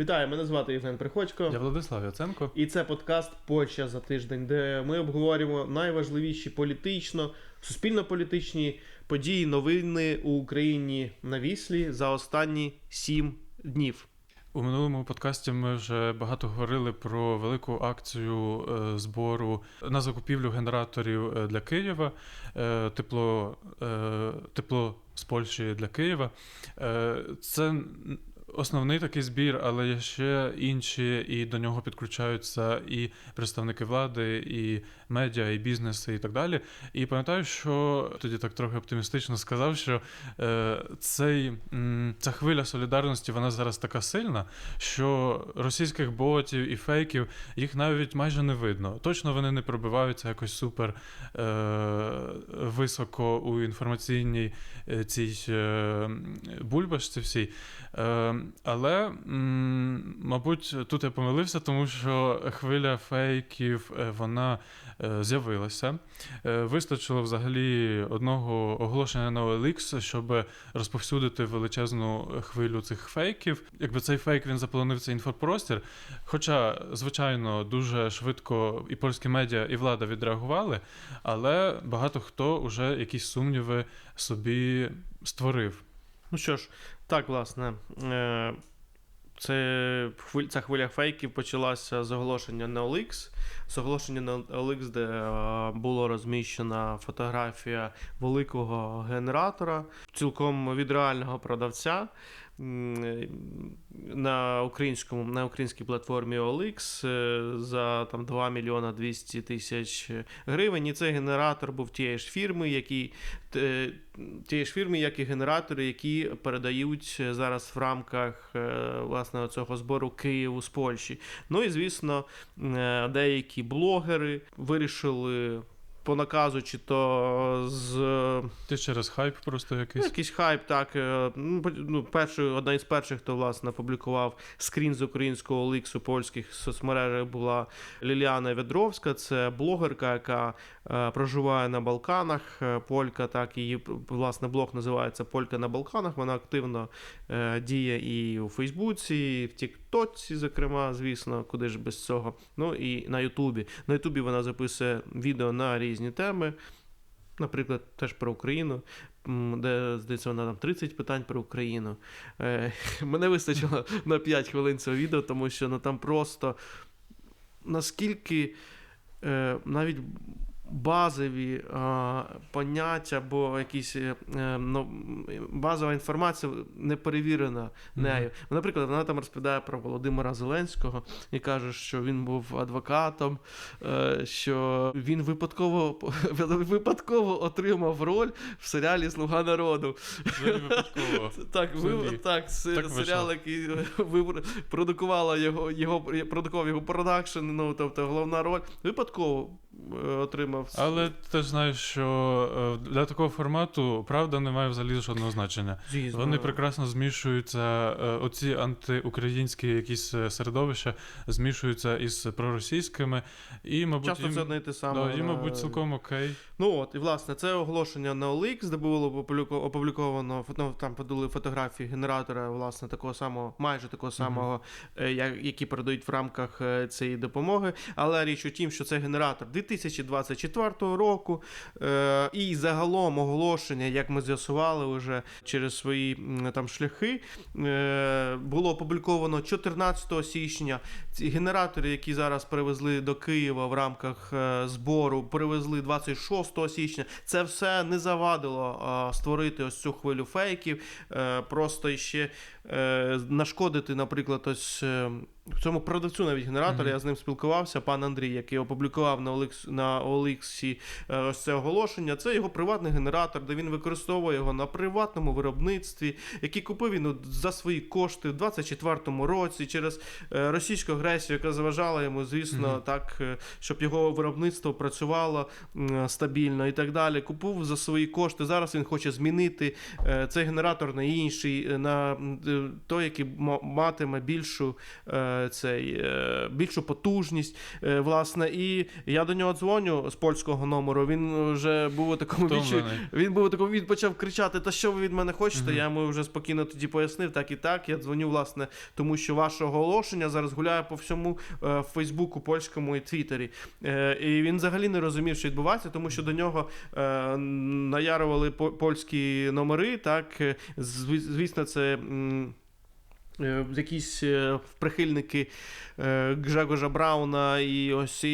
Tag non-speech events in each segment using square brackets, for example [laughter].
Вітаю, мене звати Євген Приходько. Я Владислав Яценко. І це подкаст Польща за тиждень, де ми обговорюємо найважливіші політично, суспільно-політичні події, новини у Україні на віслі за останні сім днів. У минулому подкасті ми вже багато говорили про велику акцію е, збору на закупівлю генераторів е, для Києва, е, тепло, тепло з Польщі для Києва. Це основний такий збір, але є ще інші, і до нього підключаються і представники влади, і медіа, і бізнеси, і так далі. І пам'ятаю, що тоді так трохи оптимістично сказав, що е, цей, ця хвиля солідарності вона зараз така сильна, що російських ботів і фейків їх навіть майже не видно. Точно вони не пробиваються якось супер е, високо у інформаційній е, цій е, бульбашці всій. Е, але, мабуть, тут я помилився, тому що хвиля фейків е, вона е, з'явилася. Е, Вистачило взагалі одного оголошення на OLX, щоб розповсюдити величезну хвилю цих фейків. Якби цей фейк він заполонив цей інфопростір. Хоча, звичайно, дуже швидко і польські медіа, і влада відреагували, але багато хто вже якісь сумніви собі створив. Ну що ж, так, власне, е, це ця хвиля фейків почалася з оголошення на OLX. З оголошення на OLX, де е, була розміщена фотографія великого генератора, цілком від реального продавця. На українському на українській платформі OLX е, за там 2 мільйона 200 тисяч гривень. І цей генератор був тієї ж фірми, який те- тієї ж фірми, як і генератори, які передають зараз в рамках е, власне цього збору Києву з Польщі. Ну і звісно, е, деякі блогери вирішили. По наказу, чи то з Ти через хайп просто Ну, якийсь. якийсь хайп, так. е, Ну, ну, перший, одна із перших, хто власне публікував скрін з українського Оліксу польських соцмережах була Ліліана Ведровська. Це блогерка, яка е, проживає на Балканах. е, Полька, так її власне блог називається Полька на Балканах. Вона активно е, діє і у Фейсбуці, і в Тіктоці, зокрема, звісно, куди ж без цього. Ну і на Ютубі. На Ютубі вона записує відео на різні теми. Наприклад, теж про Україну, де здається, вона там 30 питань про Україну. Е, [laughs] мене вистачило [laughs] на 5 хвилин цього відео, тому що ну, там просто наскільки е, навіть базові е, поняття або якісь е, е, ну, базова інформація не перевірена нею. Наприклад, вона там розповідає про Володимира Зеленського і каже, що він був адвокатом, е, що він випадково, [laughs] випадково отримав роль в серіалі Слуга народу. Випадково. [laughs] Так, ви, так, Так серіал, який продукувала його, його продукував його продакшн, ну тобто головна роль, випадково е, отримав. Але ти ж знаєш, що е, для такого формату правда не має взагалі жодного значення. Звісно. Вони прекрасно змішуються, е, оці антиукраїнські якісь е, середовища змішуються із проросійськими, і, мабуть, Часто їм, це одне й те саме. да, е, мабуть, цілком окей. Ну от, і власне, це оголошення на OLX, де було опубліковано ну, там подали фотографії генератора, власне, такого самого, майже такого самого, е, я- які передають в рамках е, цієї допомоги. Але річ у тім, що це генератор 2024 року. Е, і загалом оголошення, як ми з'ясували вже через свої там шляхи, е, було опубліковано 14 січня. Ці генератори, які зараз привезли до Києва в рамках е, збору, привезли 26 січня. Це все не завадило створити ось цю хвилю фейків. Просто ще нашкодити, наприклад, ось. Е, Цьому продавцю навіть генератора, Мгм. я з ним спілкувався, пан Андрій, який опублікував на OLX, на OLX е, ось це оголошення. Це його приватний генератор, де він використовує його на приватному виробництві, який купив він за свої кошти в 24-му році через е, російську агресію, яка заважала йому, звісно, Мгм. так, е, щоб його виробництво працювало стабільно і так далі. Купив за свої кошти. Зараз він хоче змінити цей генератор на інший, на той, який ма- матиме більшу. Цей, е, більшу потужність. Е, власне, і я до нього дзвоню з польського номеру. Він вже був у такому. Втомлений. Він був у такому, він почав кричати: Та що ви від мене хочете? Мгм. Я йому вже спокійно тоді пояснив, так і так. Я дзвоню, власне, тому що ваше оголошення зараз гуляє по всьому е, Фейсбуку, польському і Твіттері. І він взагалі не розумів, що відбувається, тому що до нього наярували по- польські номери. Так, звісно, це. Е, Якісь е, прихильники е, Гжегожа Брауна і ось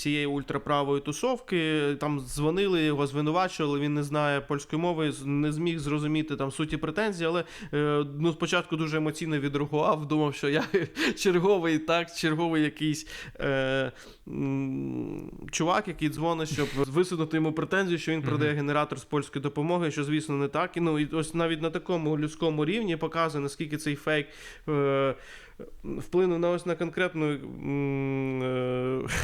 цієї ультраправої тусовки там дзвонили, його звинувачували. Він не знає польської мови, не зміг зрозуміти там суті претензій, але ну, спочатку дуже емоційно відреагував, думав, що я [laughs] черговий, так, черговий якийсь е, чувак, який дзвонить, щоб [laughs] висунути йому претензію, що він продає генератор з польської допомоги, що, звісно, не так. І ну і ось навіть на такому людському рівні показує, наскільки цей фейк. euh, Вплинув на ось на конкретну е,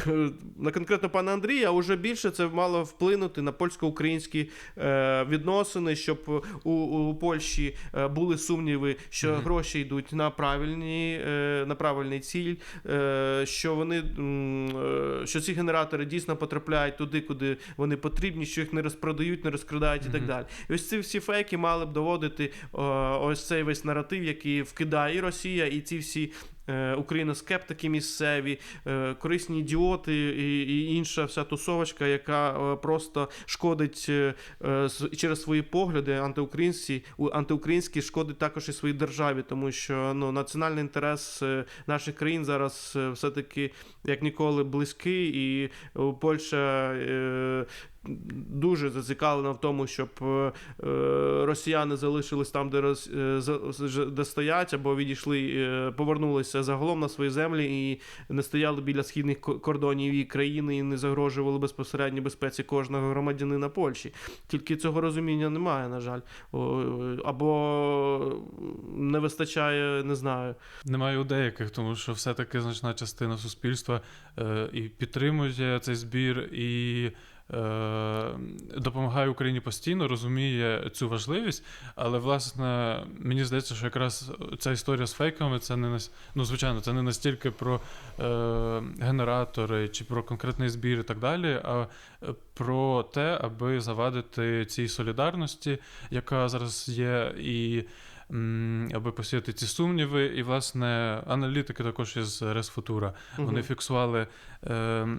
[laughs] на конкретно пана Андрія, а вже більше це мало вплинути на польсько-українські е, відносини, щоб у, у Польщі е, були сумніви, що гроші йдуть на правильні, на правильний ціль, що вони що ці генератори дійсно потрапляють туди, куди вони потрібні, що їх не розпродають, не розкрадають і так далі. І ось ці всі фейки мали б доводити ось цей весь наратив, який вкидає Росія, і ці всі. Е, Україноскептики місцеві, е, корисні ідіоти і, інша вся тусовочка, яка е, просто шкодить через свої погляди антиукраїнські, антиукраїнські шкодить також і своїй державі, тому що ну, національний інтерес наших країн зараз е, все-таки як ніколи близький, і е, Польща. е, Дуже зацікавлена в тому, щоб е, росіяни залишились там, де, роз, де стоять, або відійшли, повернулися загалом на свої землі і не стояли біля східних кордонів її країни і не загрожували безпосередньо безпеці кожного громадянина Польщі. Тільки цього розуміння немає, на жаль. Або не вистачає, не знаю. Немає у деяких, тому що все-таки значна частина суспільства е, і підтримує цей збір, і е, допомагає Україні постійно, розуміє цю важливість. Але, власне, мені здається, що якраз ця історія з фейками це не нас... ну, звичайно, це не настільки про е, генератори чи про конкретний збір і так далі, а про те, аби завадити цій солідарності, яка зараз є, і аби посіяти ці сумніви. І, власне, аналітики також із Ресфутура вони фіксували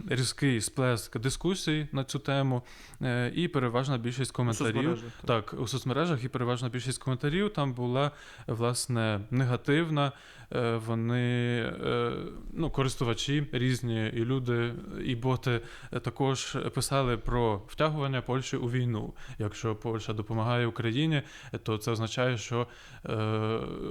різкий сплеск дискусій на цю тему, е, і переважна більшість У коментарів. соцмережах, так. Так, у соцмережах і переважна більшість коментарів там була власне негативна. Е, Вони, е, ну, користувачі різні, і люди, і боти е, також писали про втягування Польщі у війну. Якщо Польща допомагає Україні, то це означає, що е,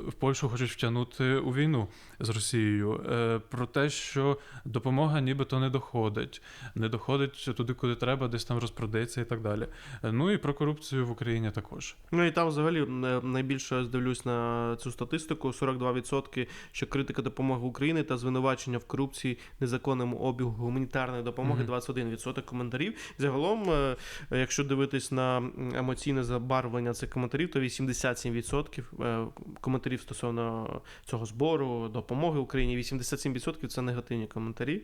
в Польщу хочуть втягнути у війну з Росією. Е, Про те, що допомога нібито не доходить, не доходить туди, куди треба, десь там розпродається і так далі. Е, Ну і про корупцію в Україні також. Ну і там взагалі е, найбільше я дивлюсь на цю статистику: 42%, що критика допомоги України та звинувачення в корупції незаконному обігу гуманітарної допомоги, Мгм. 21% коментарів. Загалом, е, якщо дивитись на емоційне забарвлення цих коментарів, то 87% е, коментарів стосовно цього збору, допомоги Україні, 87% це негативні коментарі.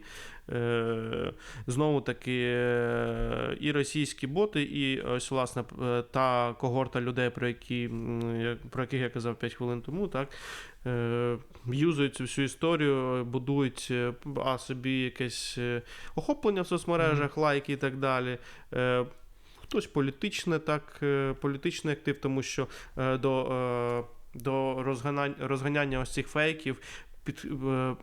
Е, Знову таки, е, і російські боти, і ось власне е, та когорта людей, про які про яких я казав 5 хвилин тому, так. Юзують цю всю історію, будують а собі якесь охоплення в соцмережах, лайки і так далі. Хтось політичне, так, політичний актив, тому що до, до розганяння, розганяння ось цих фейків. Під, е,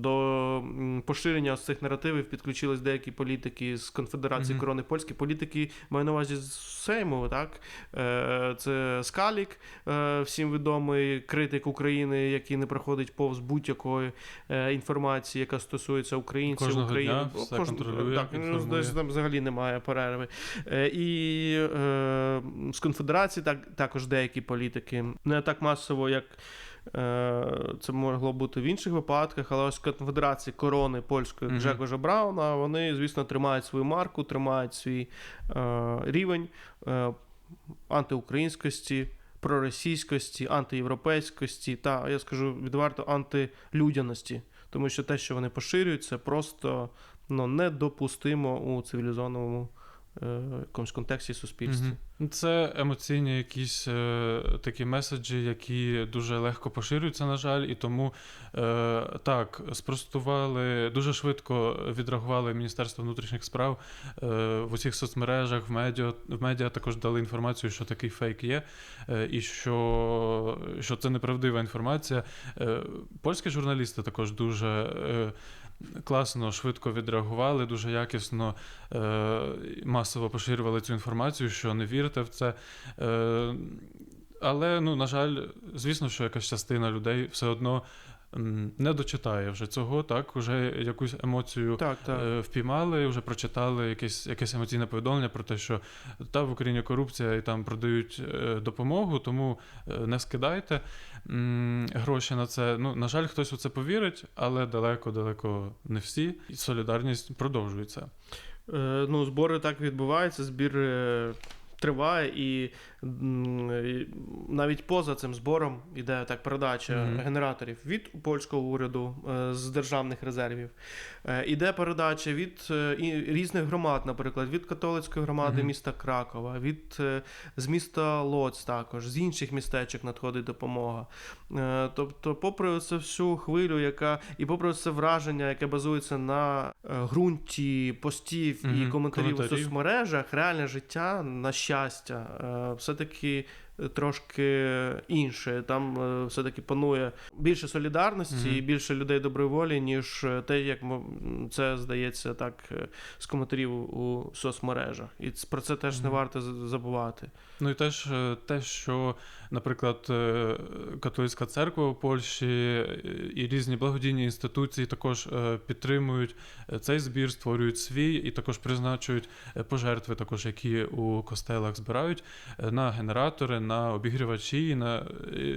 до поширення ось цих наративів підключились деякі політики з Конфедерації Мгм. корони польські політики, маю на увазі з Сейму, так? Е, Це Скалік, е, всім відомий критик України, який не проходить повз будь-якої інформації, яка стосується українців, Кожного України. дня Ну, все Так, ну, десь там взагалі немає перерви. І з конфедерації так, також деякі політики не так масово, як. Е, Це могло бути в інших випадках, але ось конфедерації корони польської. Гжегожа Брауна, вони, звісно, тримають свою марку, тримають свій е, рівень е, антиукраїнськості, проросійськості, антиєвропейськості та я скажу відверто антилюдяності. Тому що те, що вони поширюють, це просто ну, недопустимо у цивілізованому е, якомусь контексті суспільстві. Мгм. Це емоційні якісь е, такі меседжі, які дуже легко поширюються, на жаль, і тому е, так, спростували, дуже швидко відреагували Міністерство внутрішніх справ е, в усіх соцмережах, в медіа, в медіа також дали інформацію, що такий фейк є, е, і що, що це неправдива інформація. Е, польські журналісти також дуже. Класно, швидко відреагували, дуже якісно е, масово поширювали цю інформацію, що не вірте в це. Е, але, ну, на жаль, звісно, що якась частина людей все одно не дочитає вже цього, так, вже якусь емоцію Так, так. е, впіймали, вже прочитали якесь, якесь емоційне повідомлення про те, що та в Україні корупція і там продають е, допомогу, тому е, не скидайте гроші на це. Ну, на жаль, хтось у це повірить, але далеко-далеко не всі. І солідарність продовжується. Е, ну, збори так відбуваються, збір триває, і навіть поза цим збором іде так передача Мгм. генераторів від польського уряду е, з державних резервів. Е, іде передача від е, різних громад, наприклад, від католицької громади Мгм. міста Кракова, від з міста Лоць також, з інших містечок надходить допомога. Тобто, попри це всю хвилю, яка і попри це враження, яке базується на ґрунті постів і Мгм, коментарів у соцмережах, реальне життя, на щастя, е, все-таки. Трошки інше. Там е, все-таки панує більше солідарності і більше людей доброї волі, ніж е, те, як це здається так е, з коментарів у соцмережах. І про це теж не варто забувати. Ну і теж е, те, що, наприклад, е, католицька церква у Польщі е, і різні благодійні інституції також підтримують цей збір, створюють свій і також призначують пожертви, також які у костелах збирають на генератори, на обігрівачі, на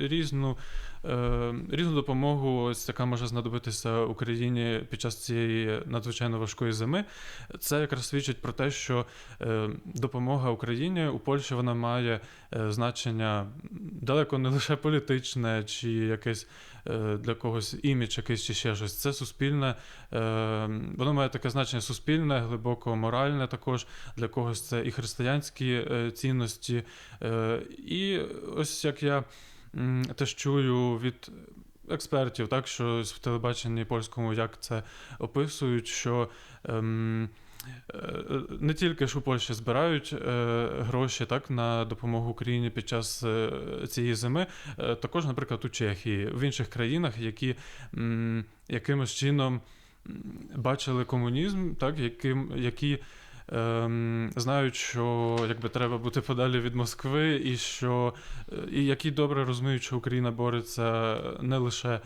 різну. Е, Різну допомогу, ось яка може знадобитися Україні під час цієї надзвичайно важкої зими. Це якраз свідчить про те, що е, допомога Україні у Польщі вона має е, значення далеко не лише політичне, чи якесь для когось імідж, якийсь чи ще щось. Це суспільне, воно має таке значення суспільне, глибоко моральне також. Для когось це і християнські цінності. І ось як я теж чую від. Експертів, так що в телебаченні польському як це описують, що ем, е, не тільки ж у Польщі збирають е, гроші так на допомогу Україні під час е, цієї зими, е, також, наприклад, у Чехії, в інших країнах, які якимось чином бачили комунізм, так, яким, які ем, знають, що якби треба бути подалі від Москви, і що е, і які добре розуміють, що Україна бореться не лише е,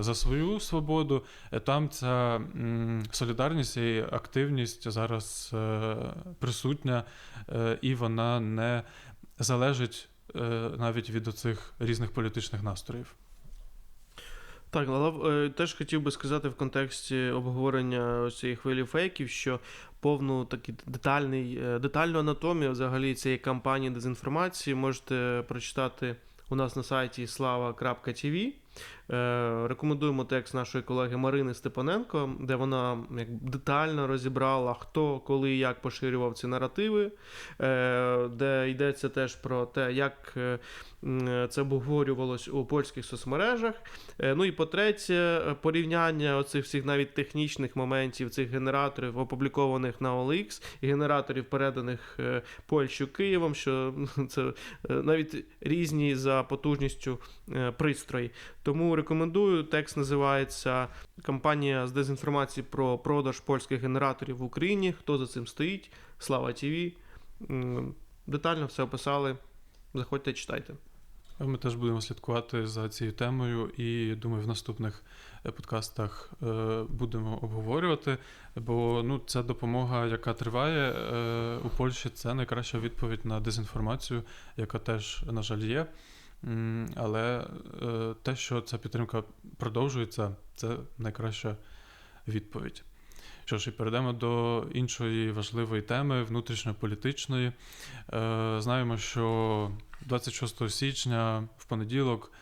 за свою свободу, е, там ця м, солідарність і активність зараз е, присутня, е, і вона не залежить е, навіть від оцих різних політичних настроїв. Так, але е, теж хотів би сказати в контексті обговорення цієї хвилі фейків, що повну такий детальний, е, детальну анатомію взагалі цієї кампанії дезінформації можете прочитати у нас на сайті slava.tv. Е, Рекомендуємо текст нашої колеги Марини Степаненко, де вона як детально розібрала, хто коли і як поширював ці наративи, е, де йдеться теж про те, як е, це обговорювалось у польських соцмережах. Ну і по-третє, порівняння оцих всіх навіть технічних моментів цих генераторів, опублікованих на OLX, і генераторів, переданих Польщею Києвом, що це е, навіть різні за потужністю пристрої. Тому рекомендую. Текст називається Кампанія з дезінформації про продаж польських генераторів в Україні. Хто за цим стоїть? Слава ТВ. Детально все описали. Заходьте, читайте. Ми теж будемо слідкувати за цією темою, і думаю, в наступних подкастах е, будемо обговорювати. Бо ну, ця допомога, яка триває е, у Польщі, це найкраща відповідь на дезінформацію, яка теж, на жаль, є. Але е, те, що ця підтримка продовжується, це найкраща відповідь. Що ж, і перейдемо до іншої важливої теми внутрішньополітичної. Е, Знаємо, що 26 січня в понеділок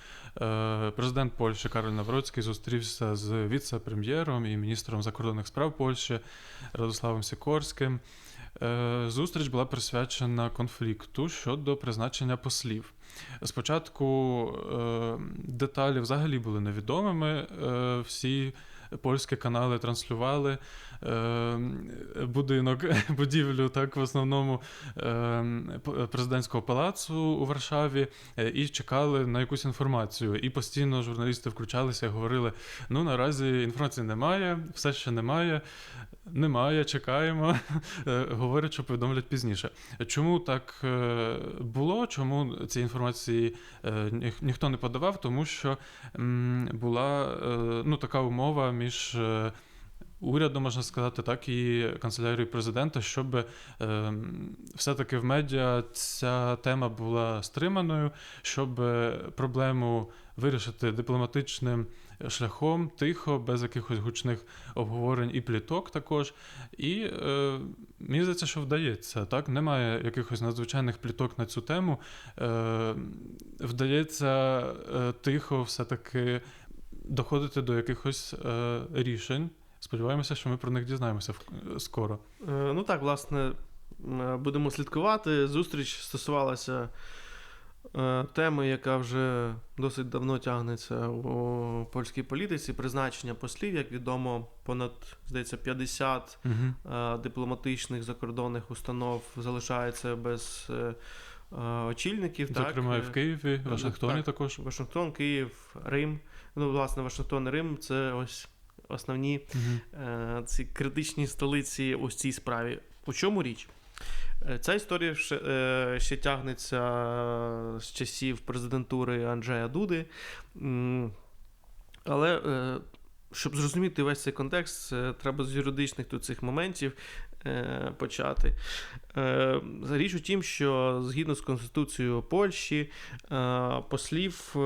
е, президент Польщі Кароль Навроцький зустрівся з віце-прем'єром і міністром закордонних справ Польщі Радославом Сікорським. Зустріч була присвячена конфлікту щодо призначення послів. Спочатку е, деталі взагалі були невідомими. Е, Всі польські канали транслювали е, будинок, [laughs] будівлю, так, в основному президентського палацу у Варшаві і чекали на якусь інформацію. І постійно журналісти включалися і говорили: ну наразі інформації немає, все ще немає. Немає, чекаємо. [laughs] Е, Говорять, що повідомлять пізніше. Чому так е, було? Чому цієї інформації е, ніхто не подавав? Тому що була ну, така умова між. Урядом, можна сказати, так і канцелярією президента, щоб все-таки в медіа ця тема була стриманою, щоб проблему вирішити дипломатичним шляхом, тихо, без якихось гучних обговорень і пліток також. І е, мені здається, що вдається. Так? Немає якихось надзвичайних пліток на цю тему. Е, вдається е, тихо все-таки доходити до якихось е, рішень. Сподіваємося, що ми про них дізнаємося в- скоро. Е, Ну так, власне, будемо слідкувати. Зустріч стосувалася е, теми, яка вже досить давно тягнеться у польській політиці. Призначення послів, як відомо, понад здається 50 Угу. е, дипломатичних закордонних установ залишаються без е, е, очільників. Зокрема, і так? в Києві, Вашингтоні так. також. Вашингтон, Київ, Рим. Ну, власне, Вашингтон і Рим це ось основні Угу. е, ці критичні столиці у цій справі. У чому річ? Е, Ця історія ще, е, тягнеться з часів президентури Анджея Дуди. Але е, щоб зрозуміти весь цей контекст, е, треба з юридичних тут цих моментів е, почати. Е, Річ у тім, що згідно з Конституцією Польщі, послів,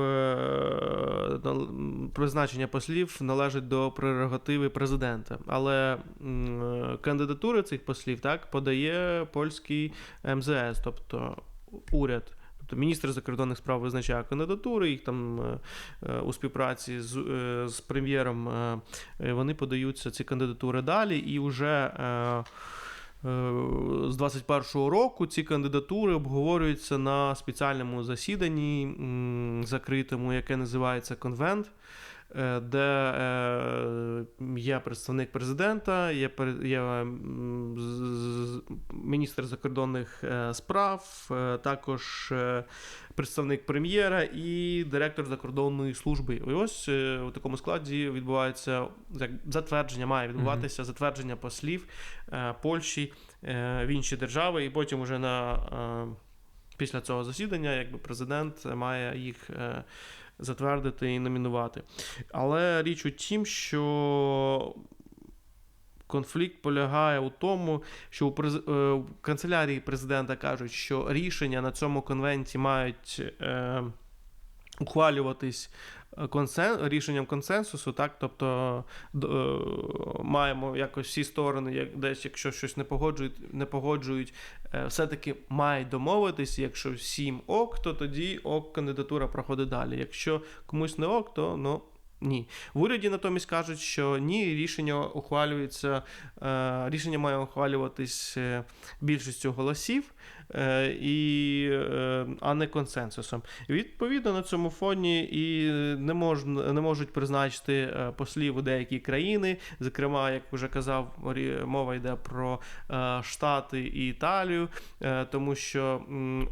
призначення послів належить до прерогативи президента. Але кандидатури цих послів так подає польський МЗС, тобто уряд. Тобто міністр закордонних справ визначає кандидатури, їх там е, е, у співпраці з, е, з прем'єром вони подаються ці кандидатури далі, і вже з 21-го року ці кандидатури обговорюються на спеціальному засіданні закритому, яке називається конвент. Е, Де е, є представник президента, є, є міністр закордонних е, справ, також представник прем'єра і директор закордонної служби. І ось у такому складі відбувається як затвердження, має відбуватися затвердження послів Польщі в інші держави, і потім уже на після цього засідання, якби президент має їх. Затвердити і номінувати. Але річ у тім, що конфлікт полягає у тому, що у през- е, канцелярії президента кажуть, що рішення на цьому конвенті мають е, ухвалюватись консен... рішенням консенсусу, так? Тобто д- е, маємо якось всі сторони, як десь, якщо щось не погоджують, не погоджують, е, все-таки мають домовитись. Якщо всім ок, то тоді ок, кандидатура проходить далі. Якщо комусь не ок, то ну. Ні. В уряді натомість кажуть, що ні, рішення ухвалюється, е, рішення має ухвалюватись більшістю голосів, і, е, а не консенсусом. Відповідно на цьому фоні і не, мож, не можуть призначити е, послів у деякі країни. Зокрема, як вже казав, мова йде про е, Штати і Італію, е, тому що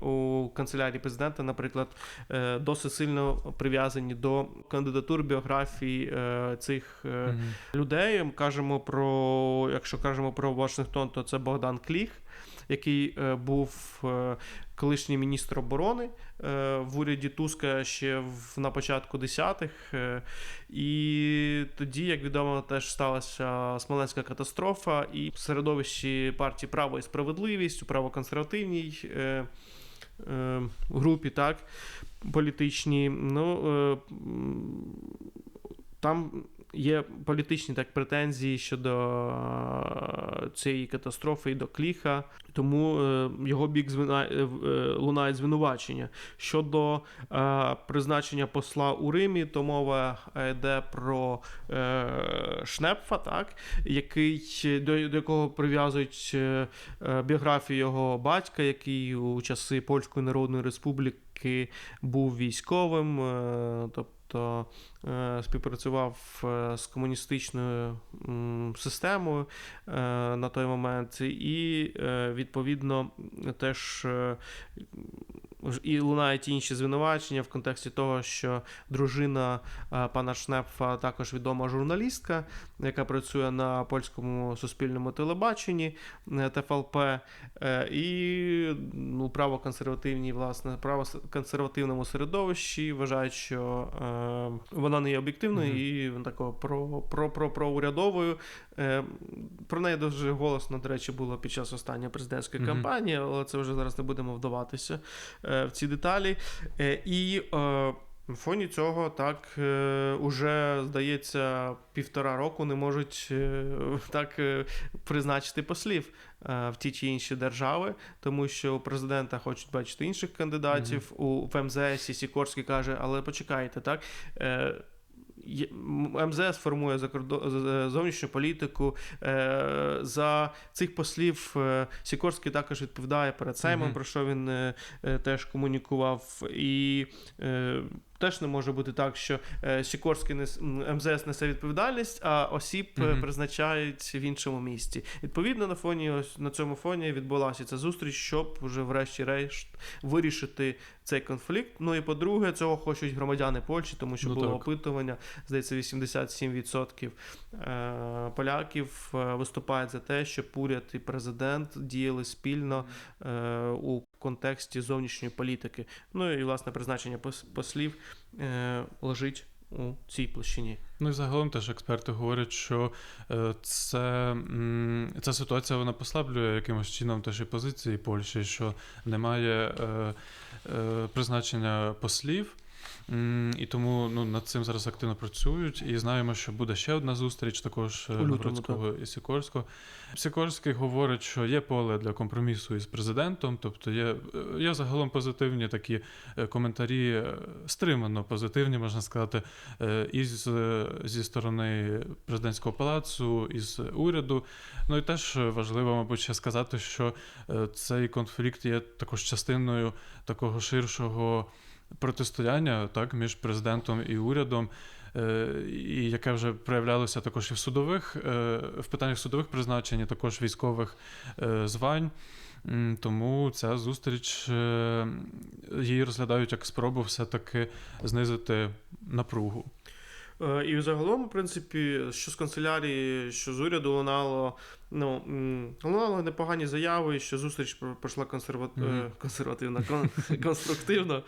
у канцелярії президента, наприклад, е, досить сильно прив'язані до кандидатур біографії е, цих е, Мгм. людей. Кажемо про, якщо кажемо про Вашингтон, то це Богдан Кліх, який е, був е, колишній міністр оборони е, в уряді Туска ще в, на початку 10-х. Е, і тоді, як відомо, теж сталася смоленська катастрофа, і в середовищі партії Право і справедливість у правоконсервативній. Групі, так, політичній. Ну, там є політичні так претензії щодо е, цієї катастрофи і до Кліха, тому е, його бік звина... е, лунають звинувачення. Щодо призначення посла у Римі, то мова йде про Шнепфа, так, який, до, до якого прив'язують біографію його батька, який у часи Польської Народної Республіки був військовим, е, тобто співпрацював е, з комуністичною системою е, на той момент, і відповідно теж і лунають інші звинувачення в контексті того, що дружина е, пана Шнепфа також відома журналістка, яка працює на польському суспільному телебаченні е, ТФЛП, е, і ну, правоконсервативні, власне, правоконсервативному середовищі вважають, що вона не є об'єктивною Мгм. і такого про, про, про, проурядовою. Про неї дуже голосно, до речі, було під час останньої президентської Мгм. кампанії, але це вже зараз не будемо вдаватися в ці деталі. Е, і в на фоні цього так е, уже здається півтора року не можуть е, так е, призначити послів е, в ті чи інші держави, тому що у президента хочуть бачити інших кандидатів. У ФМЗС МЗС Сікорський каже, але почекайте, так. МЗС формує зовнішню політику. Е, За цих послів е, Сікорський також відповідає перед Сеймом, угу. про що він е, теж комунікував. І теж не може бути так, що е, Сікорський МЗС несе відповідальність, а осіб Мгм. призначають в іншому місті. Відповідно, на фоні ось на цьому фоні відбулася ця зустріч, щоб вже врешті-решт вирішити цей конфлікт. Ну і по-друге, цього хочуть громадяни Польщі, тому що Ну, було так. опитування. Здається, 87% е, поляків виступають за те, щоб уряд і президент діяли спільно у контексті зовнішньої політики. Ну і власне призначення послів е, лежить у цій площині. Ну і загалом теж експерти говорять, що е, це, ця ситуація вона послаблює якимось чином теж і позиції Польщі, що немає е, е, призначення послів. І тому ну, над цим зараз активно працюють. І знаємо, що буде ще одна зустріч також е, Навроцького і Сікорського. Сікорський говорить, що є поле для компромісу із президентом, тобто є, е, є загалом позитивні такі е, коментарі, стримано позитивні, можна сказати, із, зі сторони президентського палацу, із уряду. Ну і теж важливо, мабуть, ще сказати, що цей конфлікт є також частиною такого ширшого протистояння так, між президентом і урядом. е, І яке вже проявлялося також і в судових е, в питаннях судових призначень, також військових е, звань. Тому ця зустріч її розглядають як спробу все-таки знизити напругу. І загалом, в принципі, що з канцелярії, що з уряду лунало, ну, лунали непогані заяви, що зустріч про- пройшла консерва... Е, консервативно, кон- [laughs] конструктивно.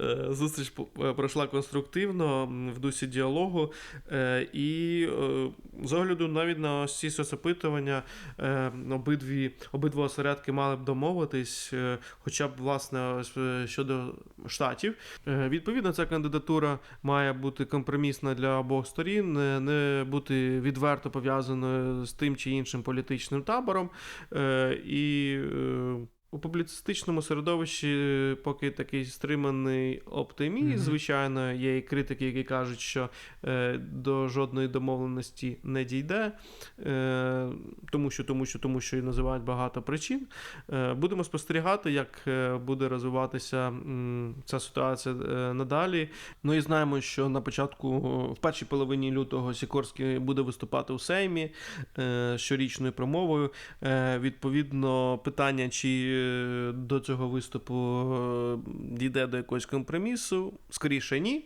Е, Зустріч е, пройшла конструктивно в дусі діалогу. І з огляду навіть на ось ці соцопитування обидві, обидва осередки мали б домовитись, хоча б власне щодо штатів. Відповідно, ця кандидатура має бути компромісна для обох сторін, не бути відверто пов'язаною з тим чи іншим політичним табором. Е, І е, у публіцистичному середовищі е, поки такий стриманий оптимізм. Мгм. Звичайно, є і критики, які кажуть, що е, до жодної домовленості не дійде, е, тому що, тому що, тому що і називають багато причин. Е, Будемо спостерігати, як е, буде розвиватися м, ця ситуація е, надалі. Ну і знаємо, що на початку, в першій половині лютого, Сікорський буде виступати у Сеймі е, щорічною промовою. Е, Відповідно, питання, чи до цього виступу е, дійде до якогось компромісу, скоріше ні.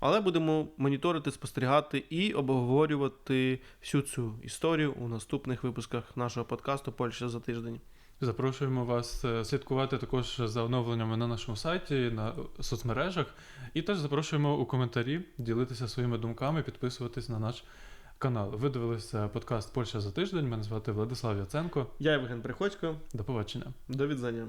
Але будемо моніторити, спостерігати і обговорювати всю цю історію у наступних випусках нашого подкасту Польща за тиждень. Запрошуємо вас е, слідкувати також за оновленнями на нашому сайті, на соцмережах. І теж запрошуємо у коментарі ділитися своїми думками, підписуватись на наш канал. Ви дивилися подкаст Польща за тиждень. Мене звати Владислав Яценко. Я Євген Приходько. До побачення. До відзання.